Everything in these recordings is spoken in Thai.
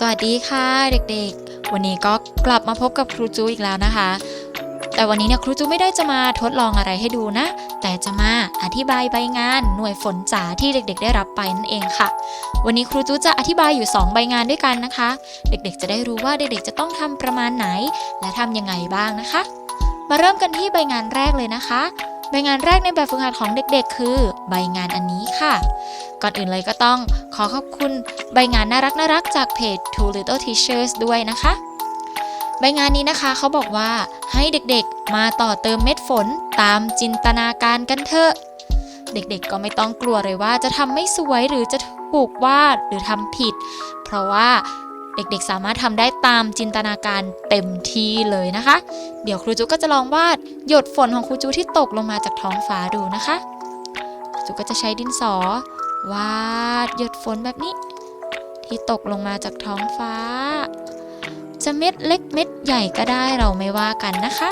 สวัสดีค่ะเด็กๆ วันนี้ก็กลับมาพบกับครูจูอีกแล้วนะคะ แต่วันนี้เนี่ยครูจูไม่ได้จะมาทดลองอะไรให้ดูนะ แต่จะมาอธิบายใบงานหน่วยฝนจ๋าที่เด็ก ๆ ได้รับไปนั่นเองค่ะ วันนี้ครูจูจะอธิบายอยู่ 2 ใบงานด้วยกันนะคะ เด็กๆ จะได้รู้ว่าเด็กๆ จะต้องทำประมาณไหน และทำยังไงบ้างนะคะ มาเริ่มกันที่ใบงานแรกเลยนะคะ ใบงานแรกในแบบฝึกหัดของเด็กๆ คือ ใบงานอันนี้ค่ะ ก่อนอื่นเลยก็ต้องขอขอบคุณใบงานน่ารักน่ารักจากเพจ Two Little Teachers ด้วยนะคะ ใบงานนี้นะคะเขาบอกว่าให้เด็กๆมาต่อเติมเม็ดฝนตามจินตนาการกันเถอะ เด็กๆก็ไม่ต้องกลัวเลยว่าจะทำไม่สวยหรือจะถูกวาดหรือทำผิด เพราะว่า เด็กๆ สามารถทำได้ตามจินตนาการเต็มที่เลยนะคะ เดี๋ยวครูจูก็จะลองวาดหยดฝนของครูจูที่ตกลงมาจากท้องฟ้าดูนะคะครูจูก็จะใช้ดินสอ วาดหยดฝนแบบนี้ ที่ตกลงมาจากท้องฟ้า จะเม็ดเล็กเม็ดใหญ่ก็ได้เราไม่ว่ากันนะคะ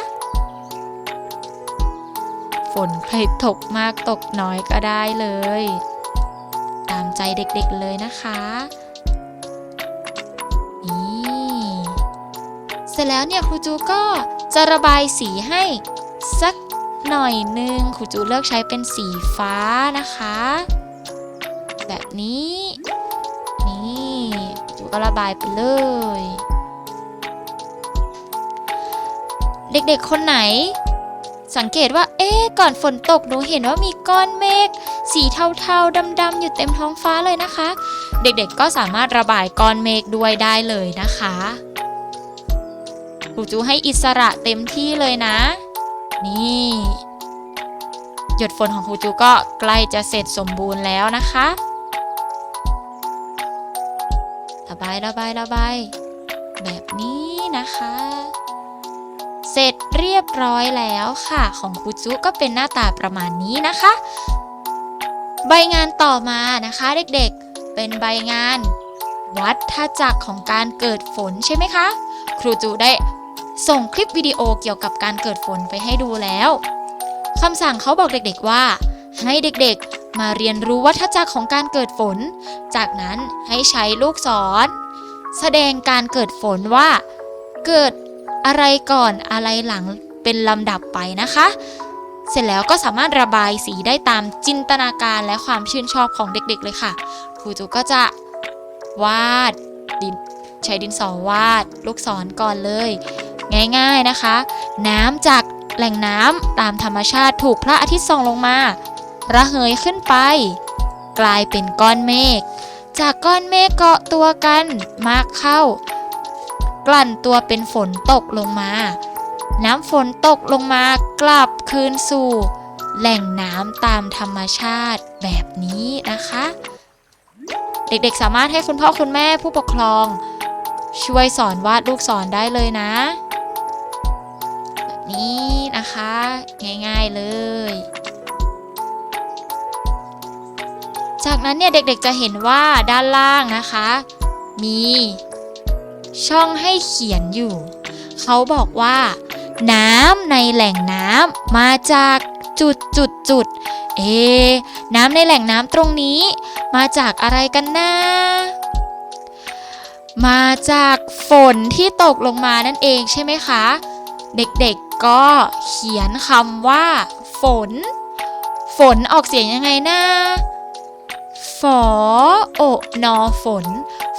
ฝนใครตกมากตกน้อยก็ได้เลย ตามใจเด็กๆเลยนะคะ เสร็จแล้วเนี่ยครูจูก็จะระบายสีให้สักหน่อยหนึงครูจูเลือกใช้เป็นสีฟ้านะคะ แบบนี้ นี่จูก็ระบายไปเลย เด็กๆคนไหน สังเกตว่า เอ๊ก่อนฝนตกหนูเห็นว่ามีก้อนเมฆสีเทาๆดำๆอยู่เต็มท้องฟ้าเลยนะคะ เด็กๆก็สามารถระบายก้อนเมฆด้วยได้เลยนะคะ ครูจูให้อิสระเต็มที่เลยนะ นี่ หยดฝนของครูจูก็ใกล้จะเสร็จสมบูรณ์แล้วนะคะระบายระบายระบายแบบนี้นะคะ เสร็จเรียบร้อยแล้วค่ะ ของครูจุก็เป็นหน้าตาประมาณนี้นะคะ ใบงานต่อมานะคะเด็กๆ เป็นใบงาน วัฏจักรของการเกิดฝนใช่ไหมคะ ครูจูได้ ส่งคลิปวิดีโอเกี่ยวกับการเกิดฝนไปให้ดูแล้วคำสั่งเขาบอกเด็กๆว่า ให้เด็กๆมาเรียนรู้วัฏจักรของการเกิดฝน จากนั้นให้ใช้ลูกศร แสดงการเกิดฝนว่า เกิดอะไรก่อนอะไรหลังเป็นลำดับไปนะคะ เสร็จแล้วก็สามารถระบายสีได้ตามจินตนาการและความชื่นชอบของเด็กๆเลยค่ะ ครูจูก็จะวาดดินใช้ดินสอวาด ลูกศรก่อนเลย ง่ายๆนะคะ น้ำจากแหล่งน้ำตามธรรมชาติถูกพระอาทิตย์ส่องลงมา ระเหยขึ้นไป กลายเป็นก้อนเมฆ จากก้อนเมฆเกาะตัวกันมากเข้า กลั่นตัวเป็นฝนตกลงมา น้ำฝนตกลงมากลับคืนสู่ แหล่งน้ำตามธรรมชาติแบบนี้นะคะ เด็กๆสามารถให้คุณพ่อคุณแม่ผู้ปกครอง ช่วยสอนวาดลูกศรได้เลยนะ นี้นะคะ ง่ายๆเลย จากนั้นเนี่ยเด็กๆจะเห็นว่าด้านล่างนะคะ มีช่องให้เขียนอยู่ เขาบอกว่า น้ำในแหล่งน้ำมาจากจุดจุดจุดเอ น้ำในแหล่งน้ำตรงนี้ มาจากอะไรกันนะ มาจากฝนที่ตกลงมานั่นเองใช่ไหมคะ เด็กๆ ก็เขียนคำว่า ฝน ฝนออกเสียงยังไงนะฝอโอนอฝน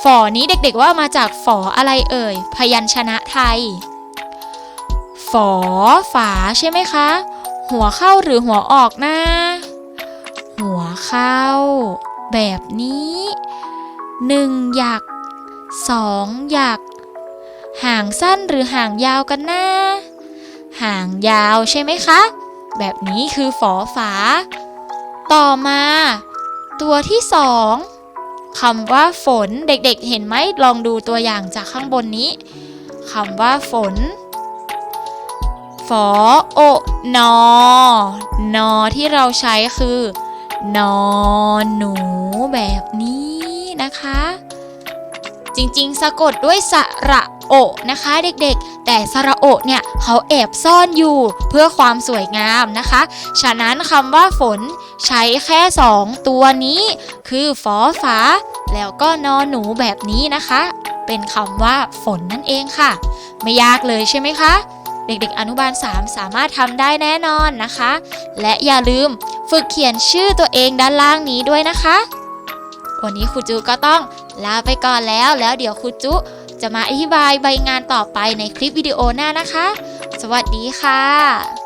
ฝอนี้เด็กๆว่ามาจากฝออะไรเอ่ย พยัญชนะไทย ฝอฝาใช่ไหมคะ หัวเข้าหรือหัวออกนะ หัวเข้า แบบนี้หนึ่งหยักสองหยัก ห่างสั้นหรือห่างยาวกันนะ หางยาวใช่ไหมคะ แบบนี้คือฝอฝา ต่อมา ตัวที่สองคำว่าฝนเด็กๆ เห็นไหมลองดูตัวอย่างจากข้างบนนี้คำว่าฝน ฝอโอนอนอที่เราใช้คือนอหนูแบบนี้นะคะ จริงๆ สะกดด้วยสระโอนะคะเด็กๆ แต่สระโอเนี่ยเขาแอบซ่อนอยู่เพื่อความสวยงามนะคะ ฉะนั้นคำว่าฝนใช้แค่ 2 ตัวนี้ คือฝอฝา แล้วก็นอหนูแบบนี้นะคะ เป็นคำว่าฝนนั่นเองค่ะ ไม่ยากเลยใช่ไหมคะ เด็กๆ อนุบาล 3 สามารถทำได้แน่นอนนะคะ และอย่าลืมฝึกเขียนชื่อตัวเองด้านล่างนี้ด้วยนะคะ วันนี้ครูจุก็ต้องลาไปก่อนแล้ว แล้วเดี๋ยวครูจุจะมาอธิบายใบงานต่อไปในคลิปวิดีโอหน้านะคะ สวัสดีค่ะ